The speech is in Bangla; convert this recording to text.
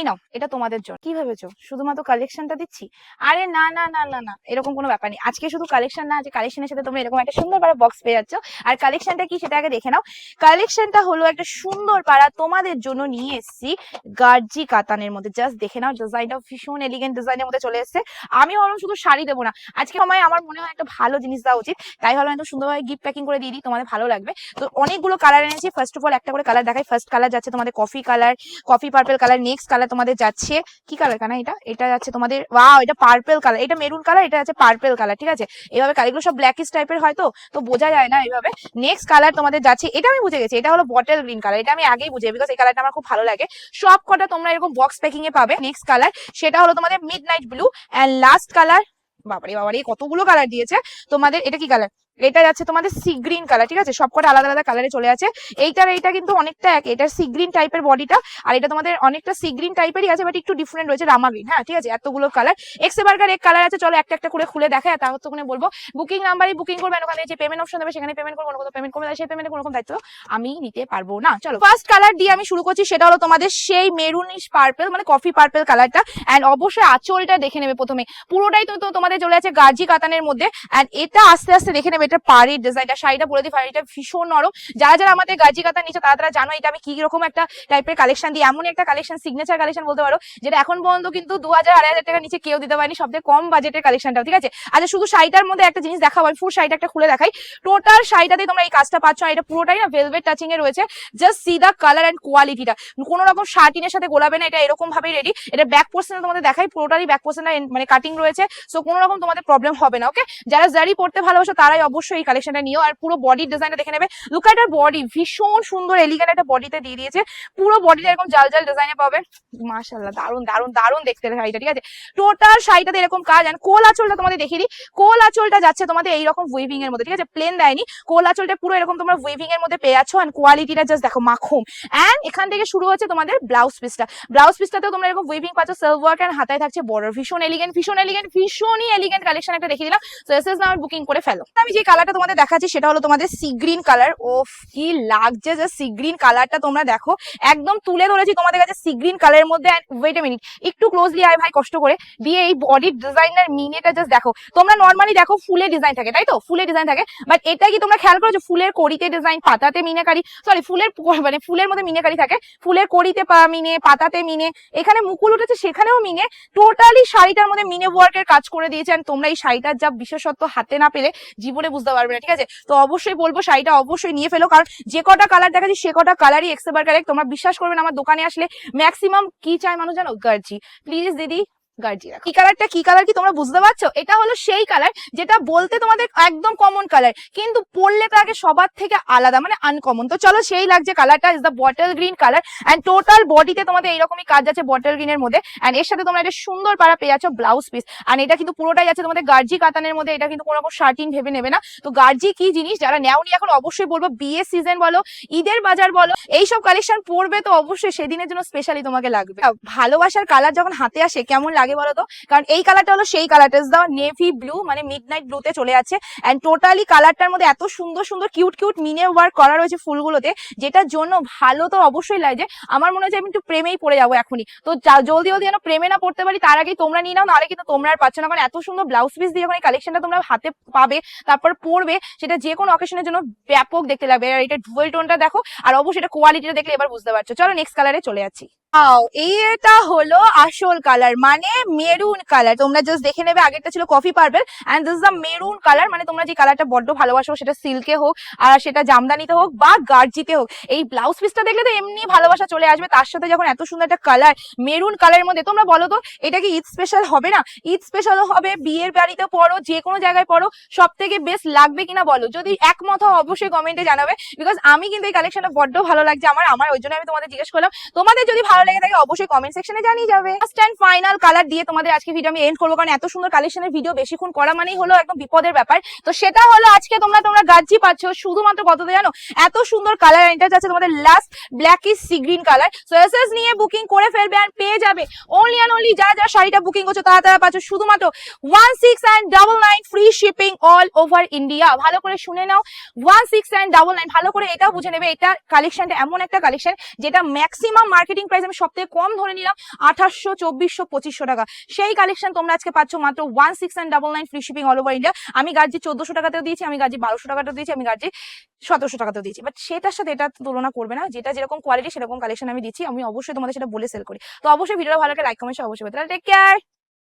এই নাও, এটা তোমাদের জন্য। কি ভেবেছো শুধুমাত্র কালেকশনটা দিচ্ছি? আরে না না না না না, এরকম কোনো ব্যাপার নেই। আজকে শুধু কালেকশন না আছে কালেকশনের সাথে তোমরা এরকম একটা সুন্দর পাড়া বক্স পেয়ে যাচ্ছ। আর কালেকশনটা কি সেটা আগে দেখে নাও। কালেকশনটা হলো একটা সুন্দর পাড়া তোমাদের জন্য নিয়ে এসেছি গার্জি কাতানের মধ্যে। জাস্ট দেখে নাও ডিজাইনটা ভীষণ এলিগেন্ট ডিজাইনের মধ্যে চলে এসেছে। আমি ভাবলাম শুধু শাড়ি দেবো না। আজকে সময় আমার মনে হয় একটা ভালো জিনিস দেওয়া উচিত। তাই ভাবলাম একটু সুন্দরভাবে গিফট প্যাকিং করে দিয়ে দিই, তোমাদের ভালো লাগবে। তো অনেকগুলো কালার এনেছি। ফার্স্ট অফ অল একটা করে কালার দেখাই। ফার্স্ট কালার যাচ্ছে তোমাদের coffee colour coffee purple colour next colour তোমাদের যাচ্ছে, কি কালার কানা এটা? এটা যাচ্ছে তোমাদের ওয়াও এটা পার্পেল কালার এটা মেরুন কালার এটা যাচ্ছে পার্পেল কালার ঠিক আছে? এভাবে কালারগুলো সব ব্ল্যাকিশ টাইপের হয় তো? তো বোঝা যায় না এইভাবে নেক্সট কালার তোমাদের যাচ্ছে, এটা আমি বুঝে গেছি, এটা হলো বটল গ্রিন কালার এটা আমি আগেই বুঝে বিকজ এই কালারটা আমার খুব ভালো লাগে। সব কটা তোমরা এরকম বক্স প্যাকিং এ পাবে। নেক্সট কালার সেটা হলো তোমাদের midnight blue and last colour বাবারে বাবারে, কতগুলো কালার দিয়েছে? তোমাদের, এটা কি কালার এটা যাচ্ছে তোমাদের সি গ্রিন কালার ঠিক আছে? সবকটা আলাদা আলাদা কালারে চলে আছে। এইটার, এইটা কিন্তু অনেকটা এক এটার সি গ্রিন টাইপের বডিটা আর এটা তোমাদের অনেকটা সি গ্রিন টাইপেরই আছে বাট একটু ডিফারেন্ট রয়েছে রামা গ্রিন হ্যাঁ ঠিক আছে? এতগুলো কালার এক্সে বার্গার এক কালার আছে, চলো একটা একটা করে খুলে দেখায় তারপর তোখানে বলব বুকিং নাম্বারই বুকিং করবেন, ওখানে যে পেমেন্ট অপশন দেবে, সেখানে পেমেন্ট করব কোনো পেমেন্ট করবে সেই পেমেন্টের কোনো রকম দায়িত্ব আমি নিতে পারব না। চলো ফার্স্ট কালার দিয়ে আমি শুরু করছি, সেটা হলো তোমাদের সেই মেরুনিশ পার্পেল মানে কফি পার্পল কালারটা অ্যান্ড অবশ্যই আঁচলটা দেখে নেবে প্রথমে। পুরোটাই তো তো তোমাদের চলে আছে গাজি কাতানের মধ্যে অ্যান্ড এটা আস্তে আস্তে দেখে নেবে এটা পাড়ির ডিজাইনটা শাড়িটা বলে দিই, শাড়িটা ভীষণ নরম। যারা যারা আমাদের গাজি কাতার নিচে তারা তারা জানো এটা আমি কি রকম একটা টাইপের কালেকশন দিই। এমন একটা কালেকশন সিগনেচার কালেকশন বলতে পারো, যেটা এখন পর্যন্ত কিন্তু দু হাজার আড়াই হাজার টাকা নিচে কেউ দিতে পারেনি। সবথেকে কম বাজেটের কালেকশনটাও ঠিক আছে? আচ্ছা শুধু শাড়িটার মধ্যে একটা জিনিস দেখাবো আমি ফুল শাড়িটা একটা খুলে দেখাই। টোটাল শাড়িটাতে তোমরা এই কাজটা পাচ্ছ এটা পুরোটাই না ভেলভেট টাচিং এ রয়েছে। Just see the colour and কোয়ালিটিটা কোনো রকম শার্টিনের সাথে গোলাবে না, এটা এরকম ভাবেই রেডি এটা ব্যাক পোর্শনে তোমাদের দেখাই, পুরোটারই ব্যাক পোর্শনে মানে কাটিং রয়েছে। সো কোনো রকম তোমাদের প্রবলেম হবে না ওকে যারা জারি পড়তে ভালোবাসো, তারাই অবশ্যই এই কালেকশনটা নিও। আর পুরো বডির ডিজাইনটা দেখে নেবে। লুক এট বডি ভীষণ সুন্দর এলিগেন্ট একটা বডিতে দিয়ে দিয়েছে। পুরো বডিটা এরকম জাল জাল ডিজাইনে পাবে। মাশাল্লাহ দারুণ দারুণ দারুণ দেখতে শাড়িটা, ঠিক আছে? টোটাল শাড়িটাতে এরকম কাজ। আর কোল আঁচলটা তোমাদের দেখিয়ে দিই। কোল আঁচলটা যাচ্ছে তোমাদের এইরকম উইভিং এর মধ্যে, ঠিক আছে? প্লেন দেয়নি। কোল আঁচলটা পুরো এরকম তোমরা উইভিং এর মধ্যে পেয়ে যাচ্ছ। অ্যান্ড কোয়ালিটিটা জাস্ট দেখো, মাখুম। অ্যান্ড এখান থেকে শুরু হচ্ছে তোমাদের ব্লাউজ পিসটা ব্লাউজ পিসটাতেও তোমরা এরকম উইভিং পাচ্ছ। সেলফ ওয়ার্ক অ্যান্ড হাতায় থাকছে বর্ডার ভীষণ এলিগেন্ট ভীষণ এলিগেন্ট ভীষণই এলিগেন্ট কালেকশন একটা দেখিয়ে দিলাম। সো এস এস বুকিং করে ফেলো। আমি যে কালারটা তোমাদের দেখাচ্ছি সেটা হলো তোমাদের সি গ্রিন কালার ওফ, কি লাগছে যে সি গ্রিন কালারটা তোমরা দেখো। একদম তুলে ধরেছি তোমাদের কাছে সি গ্রিন কালারের মধ্যে। ওয়েট এ মিনিট একটু ক্লোজলি আয় ভাই, কষ্ট করে। দিয়ে এই বডির ডিজাইনার মিনেটা জাস্ট দেখো। তোমরা নর্মালি দেখো ফুলের ডিজাইন থাকে, তাই তো? ফুলের ডিজাইন থাকে। বাট এটা কি তোমরা খেয়াল করেছ? ফুলের কড়িতে ডিজাইন পাতাতে মিনাকারি। সরি ফুলের মানে ফুলের মধ্যে মিনাকারি থাকে। ফুলের কড়িতে মিনে, পাতাতে মিনে। এখানে মুকুল উঠেছে, সেখানেও মিনে। টোটালি শাড়িটার মধ্যে মিনে ওয়ার্কের কাজ করে দিয়েছেন তোমরা এই শাড়িটার যা বিশেষত্ব হাতে না পেলে, জীবনে বুঝতে পারবে না, ঠিক আছে? তো অবশ্যই বলব, শাড়িটা অবশ্যই নিয়ে ফেলো, কারণ যে কটা কালার দেখাচ্ছি, সে কটা কালারই এক্সেবার কারেক্ট তোমরা বিশ্বাস করবে না, আমার দোকানে আসলে ম্যাক্সিমাম কি চায় মানুষ জানো? গার্জি প্লিজ দিদি গার্জি রাখো। কি কালারটা কি কালার কি তোমরা বুঝতে পারছ? এটা হলো সেই কালার যেটা বলতে তোমাদের একদম কমন কালার কিন্তু পরলে তাকে সবার থেকে আলাদা মানে আনকমন তো চলো সেই লাগছে কালারটা is the bottle green colour and total বডিতে তোমাদের এইরকমই কাজ আছে বটল গ্রিনের মধ্যে অ্যান্ড এর সাথে তোমরা একটা সুন্দর পাড়া পেয়ে যাচ্ছ ব্লাউজ পিস আর এটা কিন্তু পুরোটাই আছে তোমাদের গার্জি কাতানের মধ্যে, এটা কিন্তু কোনো রকম শার্টিন ভেবে নেবে না। তো গার্জি কি জিনিস, যারা নেওনি এখন অবশ্যই বলব, বিয়ে সিজন বলো, ঈদের বাজার বলো, এইসব কালেকশন পরবে তো অবশ্যই, সেদিনের জন্য স্পেশালি তোমাকে লাগবে। ভালোবাসার কালার যখন হাতে আসে, কেমন লাগে বলো তো কারণ এই কালারটা হলো সেই কালারটা ইজ দা নেভি ব্লু মানে মিড নাইট ব্লুতে চলে আছে অ্যান্ড টোটালি কালারটার মধ্যে এত সুন্দর সুন্দর কিউট কিউট মিনে ওয়ার্ক করা রয়েছে ফুলগুলোতে, যেটার জন্য ভালো তো অবশ্যই লাগে। আমার মনে হয় আমি একটু প্রেমেই পড়ে যাব এখনই। তো জলদি জলদি যেন প্রেমে না পড়তে পারি, তার আগেই তোমরা নিয়ে নাও, নাহলে কিন্তু তোমরা আর পাচ্ছ না। কারণ এত সুন্দর ব্লাউজ পিস দিয়ে যখন এই কালেকশনটা তোমরা হাতে পাবে, তারপর পরবে, সেটা যে কোনো অকেশনের জন্য ব্যাপক দেখতে লাগবে। আর এটা ডুয়েল টোনটা দেখো, আর অবশ্যই এটা কোয়ালিটিটা দেখলে এবার বুঝতে পারছ। চলো নেক্সট কালারে চলে যাচ্ছি। এটা হলো আসল কালার মানে মেরুন কালার তোমরা জাস্ট দেখে নেবে, আগেরটা ছিল coffee purple and this the maroon colour মানে তোমরা যে কালারটা বড্ড ভালোবাসো সেটা সিল্কে হোক আর সেটা জামদানিতে হোক বা গার্জিতে হোক। এই ব্লাউজ পিসটা দেখলে তো এমনি ভালোবাসা চলে আসবে, তার সাথে যখন এত সুন্দর একটা কালার মেরুন কালারের মধ্যে, তোমরা বলো তো, এটা কি ঈদ স্পেশাল হবে না? ঈদ স্পেশালও হবে, বিয়ের বাড়িতে পড়ো, যে কোনো জায়গায় পড়ো সব থেকে বেস্ট লাগবে কিনা বলো? যদি একমত অবশ্যই কমেন্টে জানাবে বিকজ আমি কিন্তু এই কালেকশনটা বড্ড ভালো লাগছে আমার আমার, ওই জন্য আমি তোমাদের জিজ্ঞেস করলাম। তোমাদের যদি ভালো লেগে থাকে, অবশ্যই কমেন্ট সেকশনে জানিয়ে যাবে। ফার্স্ট অ্যান্ড ফাইনাল কালার দিয়ে তোমাদের আজকে ভিডিও আমি এন্ড করব, কারণ এত সুন্দর কালেকশনের ভিডিও বেশিক্ষণ করা মানেই হলো একদম বিপদের ব্যাপার। তো সেটা হলো আজকে তোমরা তোমরা গাজ্জি পাচ্ছ, শুধুমাত্র কত জানো? এত সুন্দর কালার এটা যাচ্ছে তোমাদের last black is sea green colour so SS নিয়ে বুকিং করে ফেলবে আর পেয়ে যাবে। অনলি অ্যান্ড অনলি যারা যারা শাড়িটা বুকিং করছ, তারা তারা পাচ্ছ শুধুমাত্র one six and double nine free shipping all over India ভালো করে শুনে নাও one six and double nine ভালো করে এটাও বুঝে নেবে, এটা কালেকশনটা এমন একটা কালেকশন যেটা ম্যাক্সিমাম মার্কেটিং প্রাইস আমি সব থেকে কম ধরে নিলাম আঠাশশো চব্বিশশো, পঁচিশশো টাকা। সেই কালেকশন তোমরা আজকে পাচ্ছ মাত্র one six and double nine free shipping all over India আমি গার্জি চোদ্দশো টাকাতেও দিয়েছি, আমি গার্জি বারোশো টাকাতেও দিয়েছি, আমি গার্জি সতেরোশো টাকাতেও দিয়েছি। বাট সেটার সাথে এটা তুলনা করবে না, যেটা যেরকম কোয়ালিটি সেরকম কালেকশন আমি দিচ্ছি, আমি অবশ্যই তোমাদের সেটা বলে সেল করি। তো অবশ্যই ভিডিওটা ভালো লাগে লাইক কমেন্ট অবশ্যই টেক কেয়ার